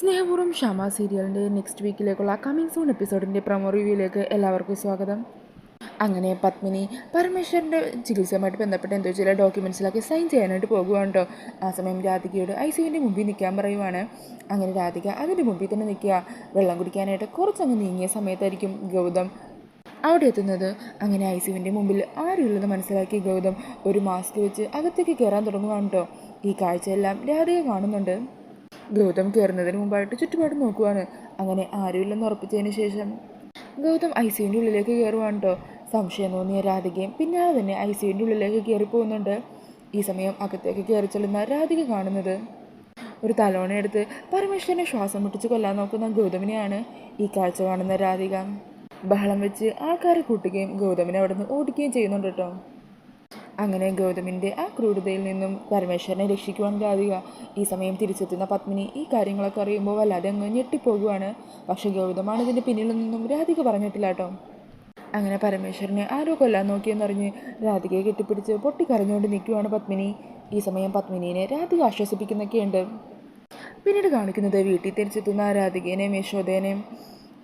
സ്നേഹപൂർവം ഷമ സീരിയലിന്റെ നെക്സ്റ്റ് വീക്കിലേക്കുള്ള കമ്മിങ് സൂൺ എപ്പിസോഡിന്റെ പ്രമോ റിവ്യൂയിലേക്ക് എല്ലാവർക്കും സ്വാഗതം. അങ്ങനെ പത്മിനി പരമേശ്വരന്റെ ചികിത്സയുമായിട്ട് ബന്ധപ്പെട്ട് എന്തോ ചില ഡോക്യുമെന്റ്സിലൊക്കെ സൈൻ ചെയ്യാനായിട്ട് പോകുകയാണ് ആ സമയം രാധികയോട് ഐ സിയുവിന്റെ മുമ്പിൽ നിൽക്കാൻ പറയുവാണ്. അങ്ങനെ രാധിക അതിന്റെ മുമ്പിൽ തന്നെ നിൽക്കുക. വെള്ളം കുടിക്കാനായിട്ട് കുറച്ചങ്ങ് നീങ്ങിയ സമയത്തായിരിക്കും ഗൗതം അവിടെ എത്തുന്നത്. അങ്ങനെ ഐ സിയുവിന്റെ മുമ്പിൽ ആരുമില്ലെന്ന് മനസ്സിലാക്കി ഗൗതം ഒരു മാസ്ക് വെച്ച് അകത്തേക്ക് കയറാൻ തുടങ്ങുകയാണ് കേട്ടോ ഈ കാഴ്ചയെല്ലാം രാധിക കാണുന്നുണ്ട്. ഗൗതം കയറുന്നതിന് മുമ്പായിട്ട് ചുറ്റുപാട് നോക്കുവാണ്. അങ്ങനെ ആരുമില്ലെന്ന് ഉറപ്പിച്ചതിന് ശേഷം ഗൗതം ഐ സിയുടെ ഉള്ളിലേക്ക് കയറുവാണ് കേട്ടോ സംശയം തോന്നിയ രാധികയും പിന്നാലെ തന്നെ ഐ സിയുടെ ഉള്ളിലേക്ക് കയറി പോകുന്നുണ്ട് ഈ സമയം അകത്തേക്ക് കയറി ചെല്ലുന്ന രാധിക കാണുന്നത്. ഒരു തലോണ എടുത്ത് പരമേശ്വരനെ ശ്വാസം മുട്ടിച്ച് കൊല്ലാൻ നോക്കുന്ന ഗൗതമിനെയാണ് ഈ കാഴ്ച കാണുന്ന രാധിക. ബഹളം വെച്ച് ആൾക്കാരെ കൂട്ടുകയും ഗൗതമിനെ അവിടെ നിന്ന് ഓടിക്കുകയും ചെയ്യുന്നുണ്ട് കേട്ടോ അങ്ങനെ ഗൗതമിന്റെ ആ ക്രൂരതയിൽ നിന്നും പരമേശ്വരനെ രക്ഷിക്കുവാൻ രാധിക ഈ സമയം തിരിച്ചെത്തുന്ന പത്മിനി ഈ കാര്യങ്ങളൊക്കെ അറിയുമ്പോൾ വല്ലാതെ അങ്ങ് ഞെട്ടിപ്പോകുവാണ്. പക്ഷേ ഗൗതമാണ് ഇതിന്റെ പിന്നിൽ നിന്നും രാധിക പറഞ്ഞിട്ടില്ല കേട്ടോ. അങ്ങനെ പരമേശ്വരനെ ആരോ കൊല്ലാൻ നോക്കിയെന്നറിഞ്ഞ് രാധികയെ കെട്ടിപ്പിടിച്ച് പൊട്ടിക്കരഞ്ഞുകൊണ്ട് നിൽക്കുവാണ് പത്മിനി. ഈ സമയം പത്മിനിയെ രാധിക ആശ്വസിപ്പിക്കുന്നൊക്കെയുണ്ട്. പിന്നീട് കാണിക്കുന്നത് വീട്ടിൽ തിരിച്ചെത്തുന്ന രാധികേനെയും യശോദേനെയും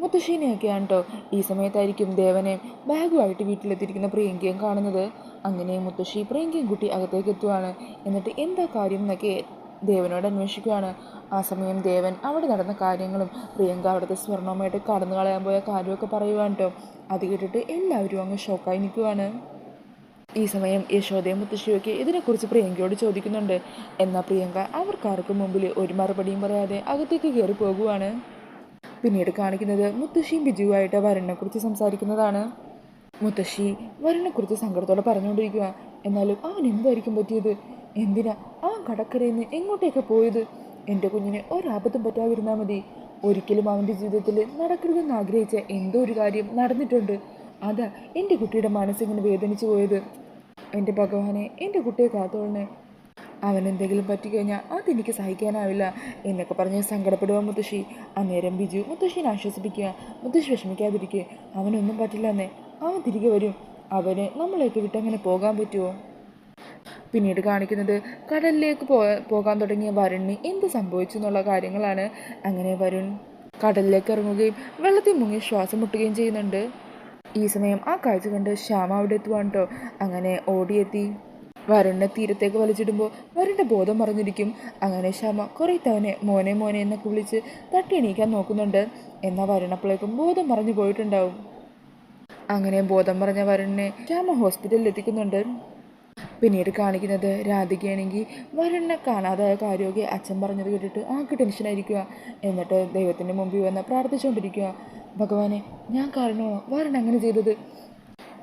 മുത്തശ്ശീനെയൊക്കെയാണ് കേട്ടോ ഈ സമയത്തായിരിക്കും ദേവനെ ബാഗുമായിട്ട് വീട്ടിലെത്തിയിരിക്കുന്ന പ്രിയങ്കയും കാണുന്നത്. അങ്ങനെ മുത്തശ്ശി പ്രിയങ്കയും കുട്ടി അകത്തേക്ക് എത്തുവാണ് എന്നിട്ട് എന്താ കാര്യം എന്നൊക്കെ ദേവനോട് അന്വേഷിക്കുകയാണ്. ആ സമയം ദേവൻ അവിടെ നടന്ന കാര്യങ്ങളും പ്രിയങ്ക അവിടുത്തെ സ്വർണവുമായിട്ട് കടന്നു കളയാൻ പോയ കാര്യമൊക്കെ പറയുവാണ് കേട്ടോ അത് കേട്ടിട്ട് എല്ലാവരും അങ്ങ് ഷോക്കായി നിൽക്കുവാണ്. ഈ സമയം യശോദയും മുത്തശ്ശിയൊക്കെ ഇതിനെക്കുറിച്ച് പ്രിയങ്കയോട് ചോദിക്കുന്നുണ്ട്. എന്നാൽ പ്രിയങ്ക അവർക്കാർക്കും മുമ്പിൽ ഒരു മറുപടിയും പറയാതെ അകത്തേക്ക് കയറി പോകുവാണ് പിന്നീട് കാണിക്കുന്നത് മുത്തശ്ശിയും ബിജുവായിട്ട് വരണിനെക്കുറിച്ച് സംസാരിക്കുന്നതാണ്. മുത്തശ്ശി വരണിനെക്കുറിച്ച് സങ്കടത്തോടെ പറഞ്ഞുകൊണ്ടിരിക്കുക എന്നാലും അവൻ എന്തായിരിക്കും പറ്റിയത്? എന്തിനാ ആ കടക്കരയിൽ നിന്ന് എങ്ങോട്ടേക്ക് പോയത്? എന്റെ കുഞ്ഞിന് ഒരാപത്തും പറ്റാതിരുന്നാൽ മതി. ഒരിക്കലും അവന്റെ ജീവിതത്തിൽ നടക്കരുതെന്ന് ആഗ്രഹിച്ച എന്തോ ഒരു കാര്യം നടന്നിട്ടുണ്ട്. അതാ എന്റെ കുട്ടിയുടെ മനസ്സിങ്ങനെ വേദനിച്ചു പോയത്. എന്റെ ഭഗവാനെ എന്റെ കുട്ടിയെ കാത്തോളണേ അവൻ എന്തെങ്കിലും പറ്റിക്കഴിഞ്ഞാൽ അതെനിക്ക് സഹിക്കാനാവില്ല എന്നൊക്കെ പറഞ്ഞ് സങ്കടപ്പെടുക മുത്തശ്ശി. അന്നേരം ബിജു മുത്തശ്ശീനെ ആശ്വസിപ്പിക്കുക. മുത്തശ്ശി വിഷമിക്കാതിരിക്കുക അവനൊന്നും പറ്റില്ല എന്നേ അവൻ തിരികെ വരും. അവന് നമ്മളെയൊക്കെ വിട്ടങ്ങനെ പോകാൻ പറ്റുമോ പിന്നീട് കാണിക്കുന്നത് കടലിലേക്ക് പോ പോകാൻ തുടങ്ങിയ വരുണിന് എന്ത് സംഭവിച്ചു എന്നുള്ള കാര്യങ്ങളാണ്. അങ്ങനെ വരുൺ കടലിലേക്ക് ഇറങ്ങുകയും വെള്ളത്തിൽ മുങ്ങി ശ്വാസം മുട്ടുകയും ചെയ്യുന്നുണ്ട്. ഈ സമയം ആ കാഴ്ച കണ്ട് ശ്യാമ അവിടെ എത്തുവാണ് കേട്ടോ അങ്ങനെ ഓടിയെത്തി. വരുണിനെ തീരത്തേക്ക് വലിച്ചിടുമ്പോൾ വരുണിന്റെ ബോധം മറിഞ്ഞിരിക്കും. അങ്ങനെ ശ്യാമ കുറേ തവണ മോനെ മോനെ എന്നൊക്കെ വിളിച്ച് തട്ടി എണീക്കാൻ നോക്കുന്നുണ്ട്. എന്നാൽ വരുണപ്പോഴേക്കും ബോധം മറിഞ്ഞു പോയിട്ടുണ്ടാവും. അങ്ങനെ ബോധം പറഞ്ഞ വരുണിനെ ശ്യാമ ഹോസ്പിറ്റലിൽ എത്തിക്കുന്നുണ്ട്. പിന്നീട് കാണിക്കുന്നത് രാധികയാണെങ്കിൽ വരുണിനെ കാണാതായ കാര്യമൊക്കെ അച്ഛൻ പറഞ്ഞത് കേട്ടിട്ട് ആൾക്ക് ടെൻഷനായിരിക്കുക എന്നിട്ട് ദൈവത്തിന്റെ മുമ്പിൽ വന്ന് പ്രാർത്ഥിച്ചുകൊണ്ടിരിക്കുക. ഭഗവാനെ ഞാൻ കാരണമാണോ വരുൺ അങ്ങനെ ചെയ്തത്.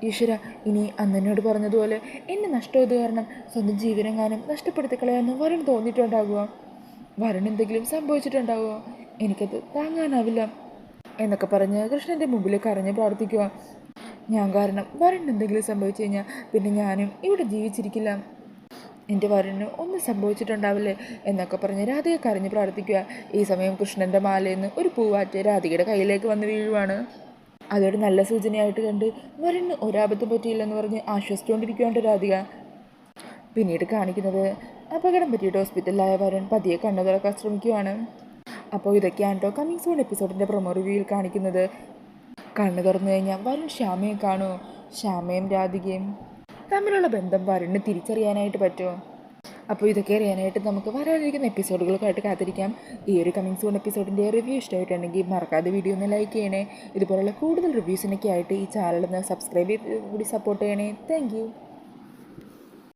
ഈശ്വര ഇനി അന്നനോട് പറഞ്ഞതുപോലെ എന്നെ നഷ്ടമായത് കാരണം സ്വന്തം ജീവനെങ്ങാനും നഷ്ടപ്പെടുത്തി കളയാമെന്ന് വരൻ തോന്നിയിട്ടുണ്ടാകുക വരൻ എന്തെങ്കിലും സംഭവിച്ചിട്ടുണ്ടാകുമോ എനിക്കത് താങ്ങാനാവില്ല എന്നൊക്കെ പറഞ്ഞ് കൃഷ്ണന്റെ മുമ്പിൽ കരഞ്ഞ് പ്രാർത്ഥിക്കുക ഞാൻ കാരണം വരുൺ എന്തെങ്കിലും സംഭവിച്ചു കഴിഞ്ഞാൽ പിന്നെ ഞാനും ഇവിടെ ജീവിച്ചിരിക്കില്ല. എന്റെ വരന് ഒന്നും സംഭവിച്ചിട്ടുണ്ടാവില്ലേ എന്നൊക്കെ പറഞ്ഞ് രാധിക കരഞ്ഞ് പ്രാർത്ഥിക്കുക ഈ സമയം കൃഷ്ണന്റെ മാലയിൽ നിന്ന് ഒരു പൂവാറ്റ് രാധികയുടെ കയ്യിലേക്ക് വന്ന് വീഴുവാണ്. അതൊരു നല്ല സൂചനയായിട്ട് കണ്ട് വരുണിന് ഒരാപത്തും പറ്റിയില്ലെന്ന് പറഞ്ഞ് ആശ്വസിച്ചുകൊണ്ടിരിക്കുകയാണ് രാധിക. പിന്നീട് കാണിക്കുന്നത് അപകടം പറ്റിയിട്ട് ഹോസ്പിറ്റലിലായ വരൻ പതിയെ കണ്ണു തുറക്കാൻ ശ്രമിക്കുകയാണ്. അപ്പോൾ ഇതൊക്കെയാണ് കേട്ടോ കമ്മിങ് സോൺ എപ്പിസോഡിന്റെ പ്രൊമോ റിവ്യൂവിൽ കാണിക്കുന്നത്. കണ്ണു തുറന്നു കഴിഞ്ഞാൽ വരുൺ ശ്യാമയെ കാണുമോ ശ്യാമയും രാധികയും തമ്മിലുള്ള ബന്ധം വരുണിന് തിരിച്ചറിയാനായിട്ട് പറ്റുമോ? അപ്പോൾ ഇതൊക്കെ അറിയാനായിട്ട് നമുക്ക് വരാനിരിക്കുന്ന എപ്പിസോഡുകൾക്കായിട്ട് കാത്തിരിക്കാം. ഈ ഒരു കമ്മിങ് സൂൺ എപ്പിസോഡിന്റെ റിവ്യൂ ഇഷ്ടമായിട്ടുണ്ടെങ്കിൽ മറക്കാതെ വീഡിയോ ഒന്ന് ലൈക്ക് ചെയ്യണേ. ഇതുപോലുള്ള കൂടുതൽ റിവ്യൂസിനൊക്കെ ആയിട്ട് ഈ ചാനൽ ഒന്ന് സബ്സ്ക്രൈബ് ചെയ്ത് കൂടി സപ്പോർട്ട് ചെയ്യണേ. താങ്ക്